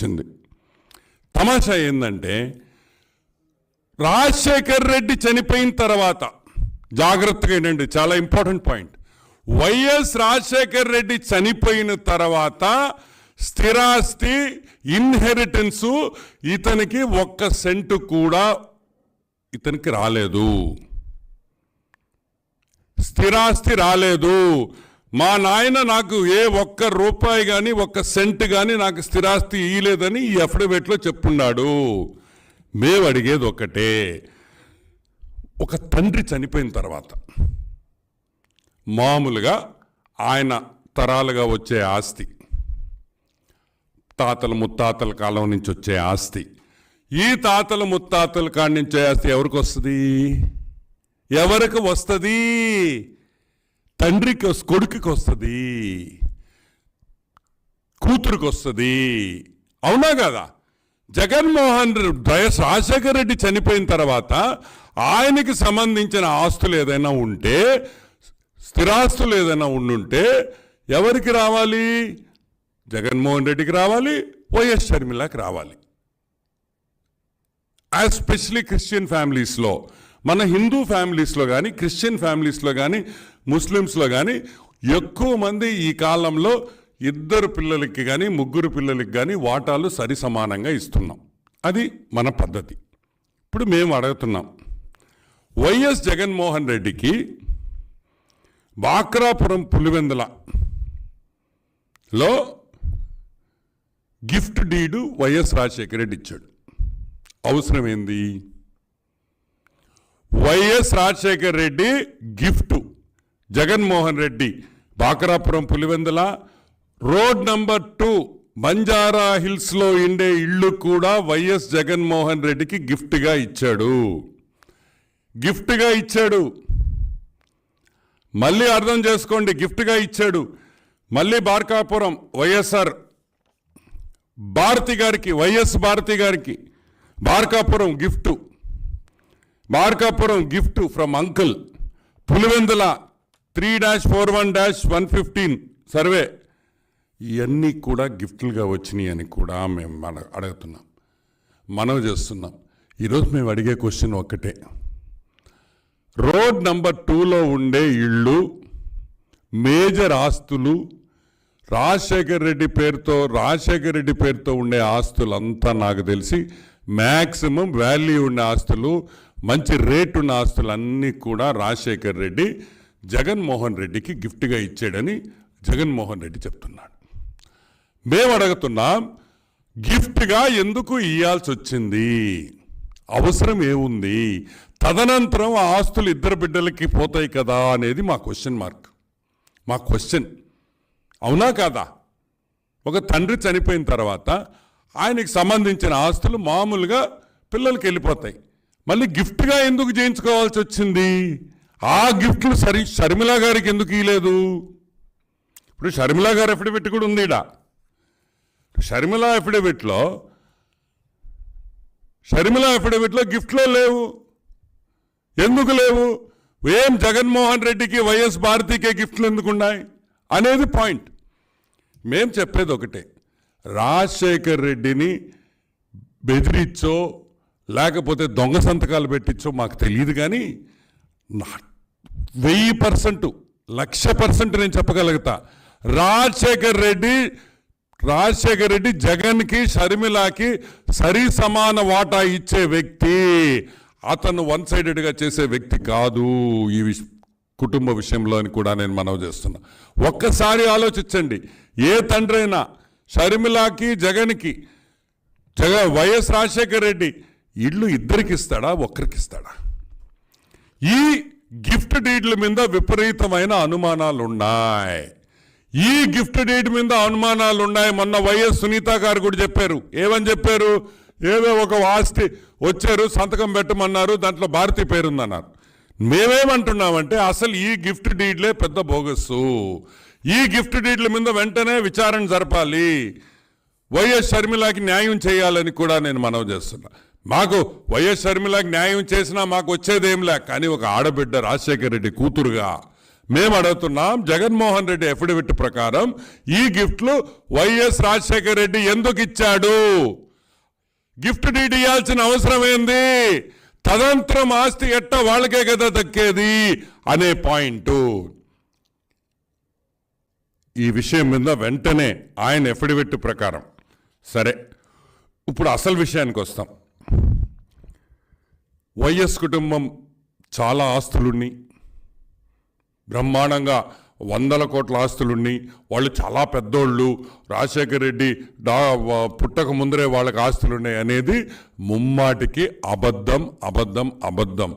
వచ్చింది. తమాషా ఏంటంటే రాజశేఖర్ రెడ్డి చనిపోయిన తర్వాత జాగ్రత్తగా ఏంటండి చాలా important point. YS Rajasekhar Reddy చనిపోయిన తర్వాత స్థిరాస్తి ఇన్హెరిటెన్స్ ఇతనికి ఒక్క సెంటు కూడా ఇతనికి రాలేదు. స్థిరాస్తి రాలేదు. మా నాయన నాకు ఏ ఒక్క రూపాయి కానీ ఒక్క సెంట్ కానీ నాకు స్థిరాస్తి ఇయ్యలేదని ఈ అఫిడవిట్లో చెప్పున్నాడు. మేము అడిగేది ఒకటే. ఒక తండ్రి చనిపోయిన తర్వాత మామూలుగా ఆయన తరాలుగా వచ్చే ఆస్తి తాతల ముత్తాతల కాలం నుంచి వచ్చే ఆస్తి ఈ తాతల ముత్తాతల కాడి నుంచి వచ్చే ఆస్తి ఎవరికి వస్తుంది? ఎవరికి వస్తుంది? తండ్రికి కొడుకుకి వస్తుంది కూతురికి వస్తుంది అవునా కదా? జగన్మోహన్ రెడ్డి వైఎస్ రాజశేఖర రెడ్డి చనిపోయిన తర్వాత ఆయనకి సంబంధించిన ఆస్తులు ఏదైనా ఉంటే స్థిరాస్తులు ఏదైనా ఉండుంటే ఎవరికి రావాలి? జగన్మోహన్ రెడ్డికి రావాలి వైఎస్ షర్మిలాకి రావాలి. ఎస్పెషలీ క్రిస్టియన్ ఫ్యామిలీస్లో మన హిందూ ఫ్యామిలీస్లో కానీ క్రిస్టియన్ ఫ్యామిలీస్లో కానీ ముస్లిమ్స్లో కానీ ఎక్కువ మంది ఈ కాలంలో ఇద్దరు పిల్లలకి కానీ ముగ్గురు పిల్లలకి కానీ వాటాలు సరి సమానంగా ఇస్తున్నాం. అది మన పద్ధతి. ఇప్పుడు మేము అడుగుతున్నాం. వైఎస్ జగన్మోహన్ రెడ్డికి బాక్రాపురం పులివెందుల లో gift deed YS Rajasekhara Reddy ఇచ్చాడు. అవసరం ఏంది YS Rajasekhar Reddy gift. Jaganmohan Reddy Bakarapuram Pulivendula. Road number two Banjara హిల్స్లో ఉండే ఇళ్ళు కూడా వైఎస్ జగన్మోహన్ రెడ్డికి గిఫ్ట్గా ఇచ్చాడు. గిఫ్ట్గా ఇచ్చాడు. మళ్ళీ అర్థం చేసుకోండి గిఫ్ట్గా ఇచ్చాడు. మళ్ళీ బార్కాపురం వైఎస్ఆర్ భారతి గారికి వైఎస్ భారతి గారికి Barkapuram gift. Markapuram gift from uncle. Pulivendula three dash four one dash one fifteen survey. ఇవన్నీ కూడా గిఫ్ట్లుగా వచ్చినాయి అని కూడా మేము మన అడుగుతున్నాం. మనం చేస్తున్నాం. ఈరోజు మేము అడిగే క్వశ్చన్ ఒక్కటే. రోడ్ నంబర్ టూలో ఉండే ఇళ్ళు మేజర్ ఆస్తులు రాజశేఖర్ రెడ్డి పేరుతో రాజశేఖర్ రెడ్డి పేరుతో ఉండే ఆస్తులంతా నాకు తెలిసి మ్యాక్సిమం వాల్యూ ఉన్న ఆస్తులు మంచి రేటున్న ఉన్న కూడా రాజశేఖర్ రెడ్డి జగన్మోహన్ రెడ్డికి గిఫ్ట్గా ఇచ్చాడని జగన్మోహన్ రెడ్డి చెప్తున్నాడు. మేము అడుగుతున్నాం గిఫ్ట్గా ఎందుకు ఇవ్వాల్సి వచ్చింది అవసరం ఏముంది? తదనంతరం ఆ ఆస్తులు ఇద్దరు బిడ్డలకి పోతాయి కదా అనేది మా క్వశ్చన్ మార్క్ మా క్వశ్చన్ అవునా కాదా? ఒక తండ్రి చనిపోయిన తర్వాత ఆయనకి సంబంధించిన ఆస్తులు మామూలుగా పిల్లలకి వెళ్ళిపోతాయి. మళ్ళీ గిఫ్ట్గా ఎందుకు చేయించుకోవాల్సి వచ్చింది? ఆ గిఫ్ట్లు సరి షర్మిల గారికి ఎందుకు ఇవ్వలేదు ఇప్పుడు షర్మిల గారు అఫిడవిట్ కూడా ఉంది ఈడ. షర్మిల అఫిడవిట్లో షర్మిల అఫిడవిట్లో గిఫ్ట్లో లేవు. ఎందుకు లేవు? ఏం జగన్మోహన్ రెడ్డికి వైఎస్ భారతికే గిఫ్ట్లు ఎందుకు ఉన్నాయి? అనేది పాయింట్ మేం చెప్పేది ఒకటే. రాజశేఖర్ రెడ్డిని బెదిరించో లేకపోతే దొంగ సంతకాలు పెట్టించో మాకు తెలియదు కానీ వెయ్యి పర్సెంట్ లక్ష పర్సెంట్ నేను చెప్పగలుగుతా. రాజశేఖర్ రెడ్డి రాజశేఖర్ రెడ్డి జగన్కి షర్మిలాకి సరి సమాన వాటా ఇచ్చే వ్యక్తి. అతను వన్ సైడెడ్గా చేసే వ్యక్తి కాదు ఈ విష కుటుంబ విషయంలో అని కూడా నేను మనవి చేస్తున్నా. ఒక్కసారి ఆలోచించండి. ఏ తండ్రి అయినా షర్మిలాకి జగన్కి జగ వైఎస్ రాజశేఖర్ రెడ్డి ఇల్లు ఇద్దరికి ఇస్తాడా ఒక్కరికి ఇస్తాడా ఈ గిఫ్ట్ డీడ్ల మీద విపరీతమైన అనుమానాలు ఉన్నాయి ఈ గిఫ్ట్ డీడ్ మీద అనుమానాలు ఉన్నాయి మొన్న వైఎస్ సునీత గారు కూడా చెప్పారు. ఏమని చెప్పారు? ఏదో ఒక ఆస్తి వచ్చారు సంతకం పెట్టమన్నారు దాంట్లో భారతి పేరుందన్నారు. మేమేమంటున్నామంటే అసలు ఈ గిఫ్ట్ డీడ్లే పెద్ద బోగస్సు. ఈ గిఫ్ట్ డీడ్ల మీద వెంటనే విచారణ జరపాలి. వైఎస్ షర్మిలాకి న్యాయం చేయాలని కూడా నేను మనవి చేస్తున్నా. మాకు వైఎస్ షర్మిలకు న్యాయం చేసినా మాకు వచ్చేదేం లే. కానీ ఒక ఆడబిడ్డ రాజశేఖర రెడ్డి కూతురుగా మేము అడుగుతున్నాం జగన్మోహన్ రెడ్డి అఫిడవిట్ ప్రకారం ఈ గిఫ్ట్లు వైఎస్ రాజశేఖర రెడ్డి ఎందుకు ఇచ్చాడు? గిఫ్ట్ డీడ్ ఇవ్వాల్సిన అవసరం ఏంది? తదంతరం ఆస్తి ఎట్ట వాళ్ళకే కదా దక్కేది? అనే పాయింట్ ఈ విషయం మీద వెంటనే ఆయన ఎఫిడవిట్ ప్రకారం. సరే ఇప్పుడు అసలు విషయానికి వస్తాం. వైఎస్ కుటుంబం చాలా ఆస్తులున్నాయి బ్రహ్మాండంగా వందల కోట్ల ఆస్తులున్నాయి వాళ్ళు చాలా పెద్దోళ్ళు రాజశేఖర రెడ్డి డా పుట్టక ముందరే వాళ్ళకి ఆస్తులున్నాయి అనేది ముమ్మాటికి అబద్ధం అబద్ధం అబద్ధం.